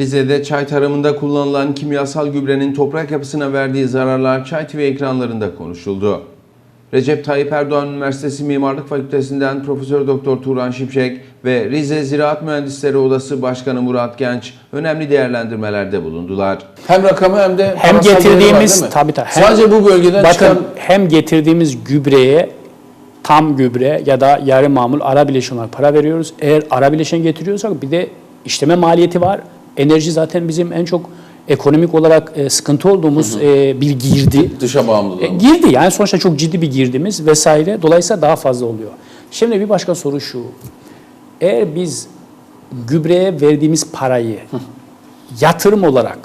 Rize'de çay tarımında kullanılan kimyasal gübrenin toprak yapısına verdiği zararlar Çay TV ekranlarında konuşuldu. Recep Tayyip Erdoğan Üniversitesi Mimarlık Fakültesinden Profesör Doktor Turan Şimşek ve Rize Ziraat Mühendisleri Odası Başkanı Murat Genç önemli değerlendirmelerde bulundular. Hem rakamı hem de Hem var, getirdiğimiz- mi? tabii tabii. Hem- Sadece bu bölgeden Bakın çıkan hem getirdiğimiz gübreye tam gübre ya da yarı mamul ara bileşen olarak para veriyoruz. Eğer ara bileşen getiriyorsak bir de işleme maliyeti var. Enerji zaten bizim en çok ekonomik olarak e, sıkıntı olduğumuz e, bir girdi. dışa E, bağımlılığı. girdi yani sonuçta çok ciddi bir girdimiz vesaire. Dolayısıyla daha fazla oluyor. Şimdi bir başka soru şu. Eğer biz gübreye verdiğimiz parayı yatırım olarak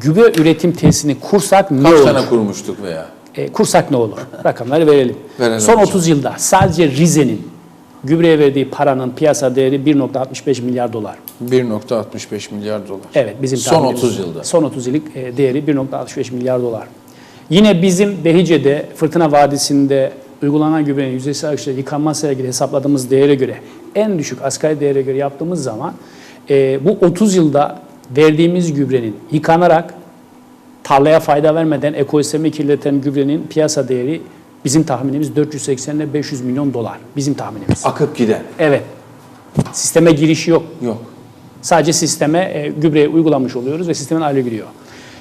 gübre üretim tesisini kursak ne Kaç olur? tane kurmuştuk veya? E, kursak ne olur? Rakamları verelim. Verelim Son hocam. 30 yılda sadece Rize'nin gübreye verdiği paranın piyasa değeri 1.65 milyar dolar. 1.65 milyar dolar. Evet bizim Son tahminimiz 30 bu. yılda. Son 30 yıllık e, değeri 1.65 milyar dolar. Yine bizim Behice'de Fırtına Vadisi'nde uygulanan gübrenin yüzdesi ölçüde yıkanmasıyla ilgili hesapladığımız değere göre en düşük asgari değere göre yaptığımız zaman e, bu 30 yılda verdiğimiz gübrenin yıkanarak tarlaya fayda vermeden ekosistemi kirleten gübrenin piyasa değeri bizim tahminimiz 480 ile 500 milyon dolar. Bizim tahminimiz. Akıp giden. Evet. Sisteme giriş yok. Yok. Sadece sisteme e, gübreyi uygulamış oluyoruz ve sistemin ayrı giriyor.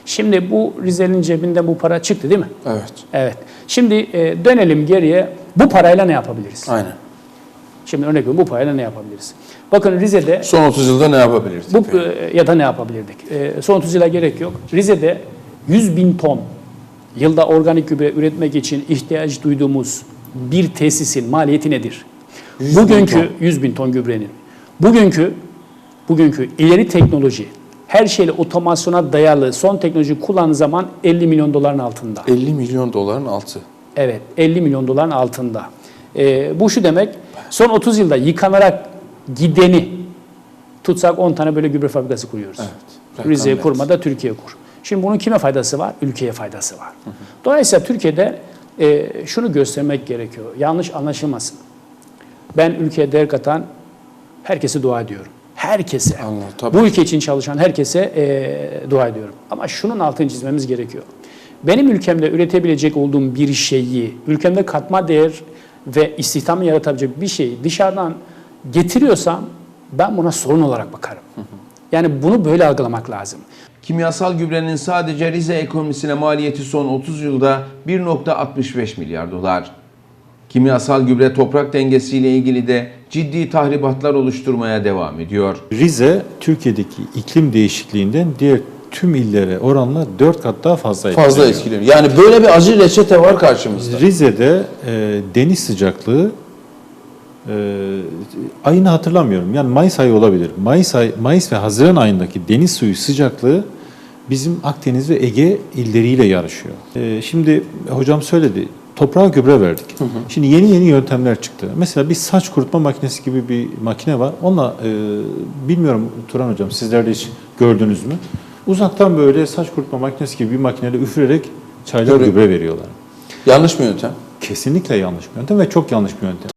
Şimdi bu Rize'nin cebinden bu para çıktı değil mi? Evet. Evet. Şimdi e, dönelim geriye. Bu parayla ne yapabiliriz? Aynen. Şimdi örnek veriyorum bu parayla ne yapabiliriz? Bakın Rize'de Son 30 yılda ne yapabilirdik? bu e, ya da ne yapabilirdik? E, son 30 yıla gerek yok. Rize'de 100 bin ton yılda organik gübre üretmek için ihtiyaç duyduğumuz bir tesisin maliyeti nedir? 100 bin bugünkü ton. 100 bin ton gübrenin. Bugünkü bugünkü ileri teknoloji her şeyle otomasyona dayalı son teknoloji kullandığı zaman 50 milyon doların altında. 50 milyon doların altı. Evet, 50 milyon doların altında. Ee, bu şu demek, son 30 yılda yıkanarak gideni tutsak 10 tane böyle gübre fabrikası kuruyoruz. Evet, Rize'ye kurma da Türkiye kur. Şimdi bunun kime faydası var? Ülkeye faydası var. Dolayısıyla Türkiye'de e, şunu göstermek gerekiyor. Yanlış anlaşılmasın. Ben ülkeye değer katan herkese dua ediyorum. Herkese. Allah, tabii Bu ülke için çalışan herkese e, dua ediyorum. Ama şunun altını çizmemiz gerekiyor. Benim ülkemde üretebilecek olduğum bir şeyi, ülkemde katma değer ve istihdam yaratabilecek bir şeyi dışarıdan getiriyorsam ben buna sorun olarak bakarım. Yani bunu böyle algılamak lazım. Kimyasal gübrenin sadece Rize ekonomisine maliyeti son 30 yılda 1.65 milyar dolar. Kimyasal gübre toprak dengesiyle ilgili de ciddi tahribatlar oluşturmaya devam ediyor. Rize Türkiye'deki iklim değişikliğinden diğer tüm illere oranla 4 kat daha fazla Fazla etkileniyor. etkiliyor. Yani böyle bir acı reçete var karşımızda. Rize'de e, deniz sıcaklığı e, ayını hatırlamıyorum. Yani Mayıs ayı olabilir. Mayıs ay, Mayıs ve Haziran ayındaki deniz suyu sıcaklığı bizim Akdeniz ve Ege illeriyle yarışıyor. E, şimdi hocam söyledi. Toprağa gübre verdik. Şimdi yeni yeni yöntemler çıktı. Mesela bir saç kurutma makinesi gibi bir makine var. Onunla e, bilmiyorum Turan hocam sizler de hiç gördünüz mü? Uzaktan böyle saç kurutma makinesi gibi bir makineyle üfürerek çaylar gübre veriyorlar. Yanlış mı yöntem? Kesinlikle yanlış bir yöntem ve çok yanlış bir yöntem.